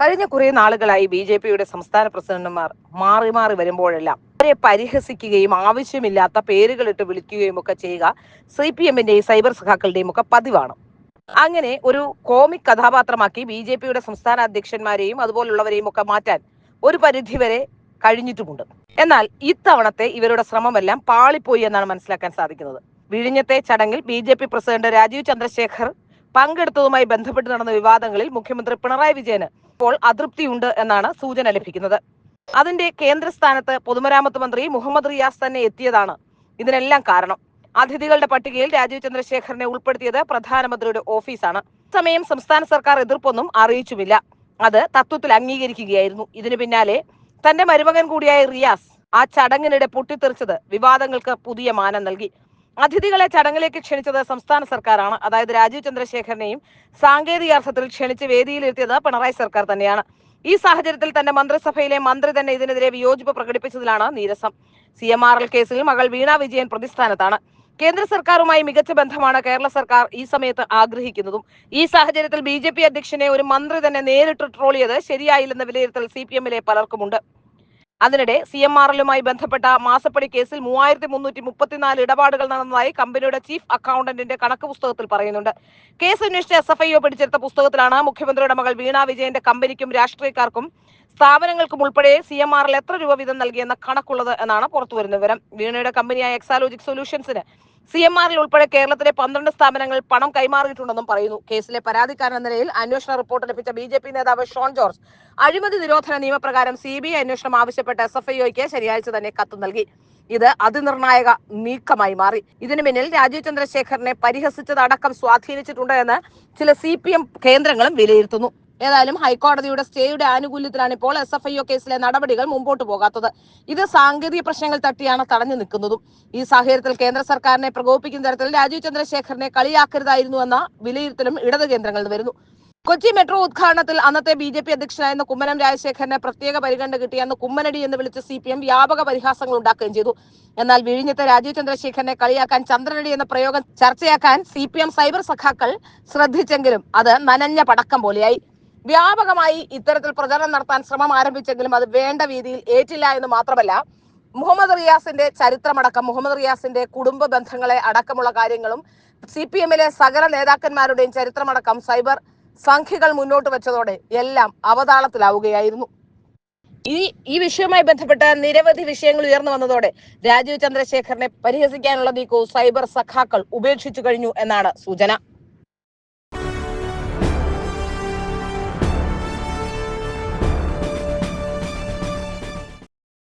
കഴിഞ്ഞ കുറെ നാളുകളായി ബി ജെ പിയുടെ സംസ്ഥാന പ്രസിഡന്റുമാർ മാറി മാറി വരുമ്പോഴെല്ലാം അവരെ പരിഹസിക്കുകയും ആവശ്യമില്ലാത്ത പേരുകളിട്ട് വിളിക്കുകയും ഒക്കെ ചെയ്യുക സി പി എമ്മിന്റെയും സൈബർ സഖാക്കളുടെയും ഒക്കെ പതിവാണ്. അങ്ങനെ ഒരു കോമിക് കഥാപാത്രമാക്കി ബി ജെ പിയുടെ സംസ്ഥാന അധ്യക്ഷന്മാരെയും അതുപോലുള്ളവരെയും ഒക്കെ മാറ്റാൻ ഒരു പരിധിവരെ കഴിഞ്ഞിട്ടുമുണ്ട്. എന്നാൽ ഇത്തവണത്തെ ഇവരുടെ ശ്രമമെല്ലാം പാളിപ്പോയി എന്നാണ് മനസ്സിലാക്കാൻ സാധിക്കുന്നത്. വിഴിഞ്ഞത്തെ ചടങ്ങിൽ B J P president Rajeev Chandrasekhar പങ്കെടുത്തതുമായി ബന്ധപ്പെട്ട് നടന്ന വിവാദങ്ങളിൽ മുഖ്യമന്ത്രി പിണറായി വിജയന് ഇപ്പോൾ അതൃപ്തിയുണ്ട് എന്നാണ് സൂചന ലഭിക്കുന്നത്. അതിന്റെ കേന്ദ്രസ്ഥാനത്ത് പൊതുമരാമത്ത് മന്ത്രി മുഹമ്മദ് റിയാസ് തന്നെ എത്തിയതാണ് ഇതിനെല്ലാം കാരണം. അതിഥികളുടെ പട്ടികയിൽ രാജീവ് ചന്ദ്രശേഖരനെ ഉൾപ്പെടുത്തിയത് പ്രധാനമന്ത്രിയുടെ ഓഫീസാണ്. സമയം സംസ്ഥാന സർക്കാർ എതിർപ്പൊന്നും അറിയിച്ചുമില്ല. അത് തത്വത്തിൽ അംഗീകരിക്കുകയായിരുന്നു. ഇതിനു പിന്നാലെ തന്റെ മരുമകൻ കൂടിയായ റിയാസ് ആ ചടങ്ങിനിടെ പൊട്ടിത്തെറിച്ചത് വിവാദങ്ങൾക്ക് പുതിയ മാനം നൽകി. അതിഥികളെ ചടങ്ങിലേക്ക് ക്ഷണിച്ചത് സംസ്ഥാന സർക്കാരാണ്. അതായത് രാജീവ് ചന്ദ്രശേഖരനെയും സാങ്കേതിക അർത്ഥത്തിൽ ക്ഷണിച്ച് വേദിയിലിരുത്തിയത് പിണറായി സർക്കാർ തന്നെയാണ്. ഈ സാഹചര്യത്തിൽ തന്നെ മന്ത്രിസഭയിലെ മന്ത്രി തന്നെ ഇതിനെതിരെ വിയോജിപ്പ് പ്രകടിപ്പിച്ചതിലാണ് നീരസം. സി എം ആർ എൽ കേസിൽ മകൾ വീണ വിജയൻ പ്രതിസ്ഥാനത്താണ്. കേന്ദ്ര സർക്കാരുമായി മികച്ച ബന്ധമാണ് കേരള സർക്കാർ ഈ സമയത്ത് ആഗ്രഹിക്കുന്നതും. ഈ സാഹചര്യത്തിൽ ബി അധ്യക്ഷനെ ഒരു മന്ത്രി തന്നെ നേരിട്ട് ട്രോൾ ശരിയായില്ലെന്ന വിലയിരുത്തൽ സി പി എമ്മിലെ പലർക്കുമുണ്ട്. അതിനിടെ സി എം ആർ എല്ലുമായി ബന്ധപ്പെട്ട മാസപ്പടി കേസിൽ മൂവായിരത്തി മുന്നൂറ്റി മുപ്പത്തിനാല് ഇടപാടുകൾ നടന്നതായി കമ്പനിയുടെ ചീഫ് അക്കൗണ്ടന്റിന്റെ കണക്ക് പുസ്തകത്തിൽ പറയുന്നുണ്ട്. കേസ് അന്വേഷിച്ച എസ് എഫ് ഐ ഒ പിടിച്ചെടുത്ത പുസ്തകത്തിലാണ് മുഖ്യമന്ത്രിയുടെ മകൾ വീണ വിജയന്റെ കമ്പനിക്കും രാഷ്ട്രീയക്കാർക്കും സ്ഥാപനങ്ങൾക്കും ഉൾപ്പെടെ സി എം ആറിൽ എത്ര രൂപ വീതം നൽകിയെന്ന കണക്കുള്ളത് എന്നാണ് പുറത്തുവരുന്ന വിവരം. വീണയുടെ കമ്പനിയായ എക്സാലോജിക് സൊല്യൂഷൻസിന് സി എം ആറിൽ ഉൾപ്പെടെ കേരളത്തിലെ പന്ത്രണ്ട് സ്ഥാപനങ്ങൾ പണം കൈമാറിയിട്ടുണ്ടെന്നും പറയുന്നു. കേസിലെ പരാതിക്കാരൻ എന്ന നിലയിൽ അന്വേഷണ റിപ്പോർട്ട് ലഭിച്ച ബി ജെ പി നേതാവ് ഷോൺ ജോർജ് അഴിമതി നിരോധന നിയമപ്രകാരം സി ബി ഐ അന്വേഷണം ആവശ്യപ്പെട്ട് എസ് എഫ് ഐക്ക് ശനിയാഴ്ച തന്നെ കത്ത് നൽകി. ഇത് അതിനിർണായക നീക്കമായി മാറി. ഇതിനു പിന്നിൽ രാജീവ് ചന്ദ്രശേഖരനെ പരിഹസിച്ചതടക്കം സ്വാധീനിച്ചിട്ടുണ്ട് എന്ന് ചില സി കേന്ദ്രങ്ങളും വിലയിരുത്തുന്നു. ഏതായാലും ഹൈക്കോടതിയുടെ സ്റ്റേയുടെ ആനുകൂല്യത്തിലാണ് ഇപ്പോൾ എസ് എഫ് ഐ ഒ കേസിലെ നടപടികൾ മുമ്പോട്ട് പോകാത്തത്. ഇത് സാങ്കേതിക പ്രശ്നങ്ങൾ തട്ടിയാണ് തടഞ്ഞു നിൽക്കുന്നതും. ഈ സാഹചര്യത്തിൽ കേന്ദ്ര സർക്കാരിനെ പ്രകോപിപ്പിക്കുന്ന തരത്തിൽ രാജീവ് ചന്ദ്രശേഖരനെ കളിയാക്കരുതായിരുന്നു എന്ന വിലയിരുത്തലും ഇടത് കേന്ദ്രങ്ങളിൽ വരുന്നു. കൊച്ചി മെട്രോ ഉദ്ഘാടനത്തിൽ അന്നത്തെ ബി ജെ പി അധ്യക്ഷനായിരുന്ന കുമ്മനം രാജശേഖരനെ പ്രത്യേക പരിഗണന കിട്ടിയെന്ന് കുമ്മനടി എന്ന് വിളിച്ച് സി പി എം വ്യാപക പരിഹാസങ്ങൾ ഉണ്ടാക്കുകയും ചെയ്തു. എന്നാൽ വിഴിഞ്ഞത്തെ രാജീവ് ചന്ദ്രശേഖരനെ കളിയാക്കാൻ ചന്ദ്രനടി എന്ന പ്രയോഗം ചർച്ചയാക്കാൻ സി സൈബർ സഖാക്കൾ ശ്രദ്ധിച്ചെങ്കിലും അത് നനഞ്ഞ പടക്കം പോലെയായി. വ്യാപകമായി ഇത്തരത്തിൽ പ്രചരണം നടത്താൻ ശ്രമം ആരംഭിച്ചെങ്കിലും അത് വേണ്ട രീതിയിൽ ഏറ്റില്ല എന്ന് മാത്രമല്ല മുഹമ്മദ് റിയാസിന്റെ ചരിത്രമടക്കം മുഹമ്മദ് റിയാസിന്റെ കുടുംബ ബന്ധങ്ങളെ അടക്കമുള്ള കാര്യങ്ങളും സി പി എമ്മിലെ സകല നേതാക്കന്മാരുടെയും ചരിത്രമടക്കം സൈബർ സംഖ്യകൾ മുന്നോട്ട് വെച്ചതോടെ എല്ലാം അവതാളത്തിലാവുകയായിരുന്നു. ഈ ഈ വിഷയവുമായി ബന്ധപ്പെട്ട നിരവധി വിഷയങ്ങൾ ഉയർന്നു വന്നതോടെ രാജീവ് ചന്ദ്രശേഖരനെ പരിഹസിക്കാനുള്ള നീക്കവും സൈബർ സഖാക്കൾ ഉപേക്ഷിച്ചു കഴിഞ്ഞു എന്നാണ് സൂചന.